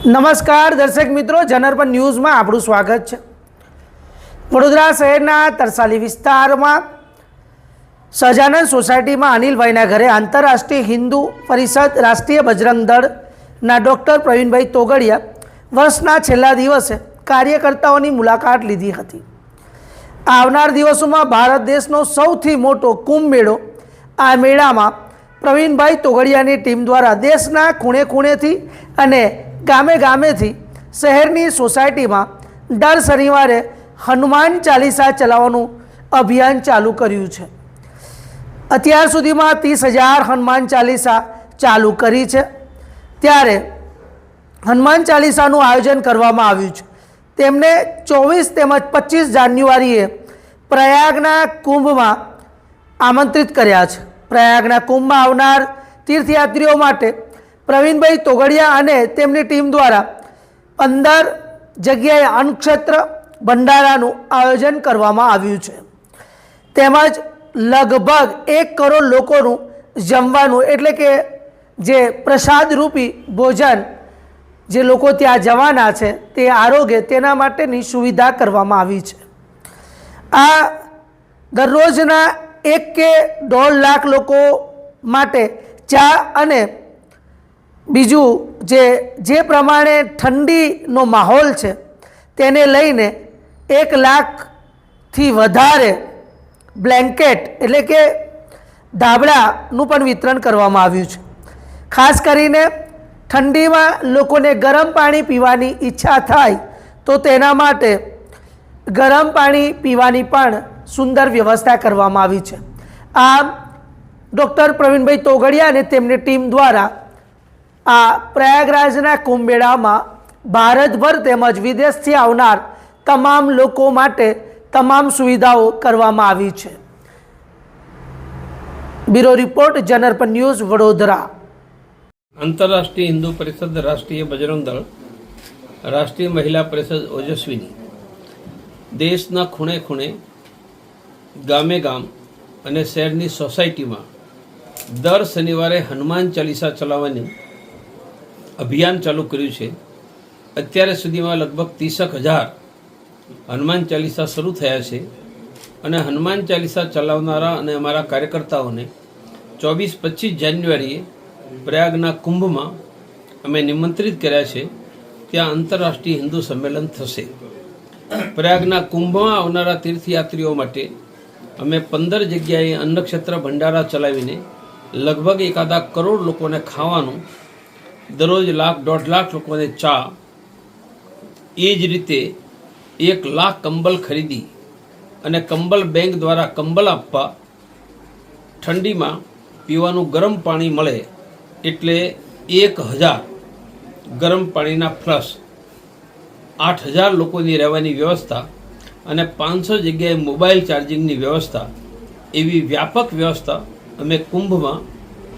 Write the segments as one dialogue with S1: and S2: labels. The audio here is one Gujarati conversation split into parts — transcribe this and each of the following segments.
S1: નમસ્કાર દર્શક મિત્રો જનરપન ન્યૂઝમાં આપણું સ્વાગત છે. વડોદરા શહેરના તરસાલી વિસ્તારમાં સહજાનંદ સોસાયટીમાં અનિલભાઈના ઘરે આંતરરાષ્ટ્રીય હિન્દુ પરિષદ રાષ્ટ્રીય બજરંગ દળના ડૉક્ટર પ્રવીણભાઈ તોગડિયા વર્ષના છેલ્લા દિવસે કાર્યકર્તાઓની મુલાકાત લીધી હતી. આવનાર દિવસોમાં ભારત દેશનો સૌથી મોટો કુંભ મેળો આ મેળામાં પ્રવીણભાઈ તોગડિયાની ટીમ દ્વારા દેશના ખૂણે ખૂણેથી અને ગામે ગામેથી શહેરની સોસાયટીમાં દર શનિવારે હનુમાન ચાલીસા ચલાવવાનું અભિયાન ચાલુ કર્યું છે. અત્યાર સુધીમાં ત્રીસ હજાર હનુમાન ચાલીસા ચાલુ કરી છે. ત્યારે હનુમાન ચાલીસાનું આયોજન કરવામાં આવ્યું છે. તેમને ચોવીસ તેમજ પચીસ જાન્યુઆરીએ પ્રયાગના કુંભમાં આમંત્રિત કર્યા છે. પ્રયાગના કુંભમાં આવનાર તીર્થયાત્રીઓ માટે પ્રવીણભાઈ તોગડિયા અને તેમની ટીમ દ્વારા પંદર જગ્યાએ અન્નક્ષેત્ર ભંડારાનું આયોજન કરવામાં આવ્યું છે. તેમજ લગભગ એક કરોડ લોકોનું જમવાનું એટલે કે જે પ્રસાદરૂપી ભોજન જે લોકો ત્યાં જવાના છે તે આરોગ્ય તેના માટેની સુવિધા કરવામાં આવી છે. આ દરરોજના એક કે દોઢ લાખ લોકો માટે ચા અને બીજું જે જે પ્રમાણે ઠંડીનો માહોલ છે, તેને લઈને એક લાખથી વધારે બ્લેન્કેટ એટલે કે ધાબળાનું પણ વિતરણ કરવામાં આવ્યું છે. ખાસ કરીને ઠંડીમાં લોકોને ગરમ પાણી પીવાની ઈચ્છા થાય તો તેના માટે ગરમ પાણી પીવાની પણ સુંદર વ્યવસ્થા કરવામાં આવી છે. આમ, ડૉક્ટર પ્રવીણભાઈ તોગડિયા અને તેમની ટીમ દ્વારા આ પ્રયાગરાજના કુંભમેળામાં ભારતભર તેમજ વિદેશથી આવનાર તમામ લોકો માટે તમામ સુવિધાઓ કરવામાં આવી છે. બ્યુરો રિપોર્ટ, જનરપન ન્યૂઝ, વડોદરા.
S2: આંતરરાષ્ટ્રીય હિન્દુ પરિષદ રાષ્ટ્રીય બજરંગ દળ, રાષ્ટ્રીય મહિલા પરિષદ ઓજસ્વીની. દેશના ખૂણે ખૂણે, ગામે ગામ અને શહેરની સોસાયટીમાં દર શનિવારે હનુમાન ચાલીસા ચલાવવાની અભિયાન ચાલુ કર્યું છે. અત્યારે સુધીમાં લગભગ ત્રીસક હજાર હનુમાન ચાલીસા શરૂ થયા છે અને હનુમાન ચાલીસા ચલાવનારા અને અમારા કાર્યકર્તાઓને ચોવીસ પચીસ જાન્યુઆરીએ પ્રયાગના કુંભમાં અમે નિમંત્રિત કર્યા છે ત્યાં આંતરરાષ્ટ્રીય હિન્દુ સંમેલન થશે. પ્રયાગના કુંભમાં આવનારા તીર્થયાત્રીઓ માટે અમે પંદર જગ્યાએ અન્નક્ષેત્ર ભંડારા ચલાવીને લગભગ એકાદા કરોડ લોકોને ખાવાનું દરરોજ લાખ, દોઢ લાખ લોકોને ચા. એ જ રીતે એક લાખ કંબલ ખરીદી અને કંબલ બેંક દ્વારા કંબલ આપવા ઠંડીમાં પીવાનું ગરમ પાણી મળે એટલે એક હજાર ગરમ પાણીના ફ્લશ. આઠ હજાર લોકોની રહેવાની વ્યવસ્થા અને પાંચસો જગ્યાએ મોબાઈલ ચાર્જિંગની વ્યવસ્થા. એવી વ્યાપક વ્યવસ્થા અમે કુંભમાં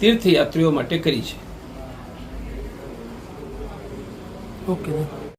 S2: તીર્થયાત્રીઓ માટે કરી છે.
S1: Okay then.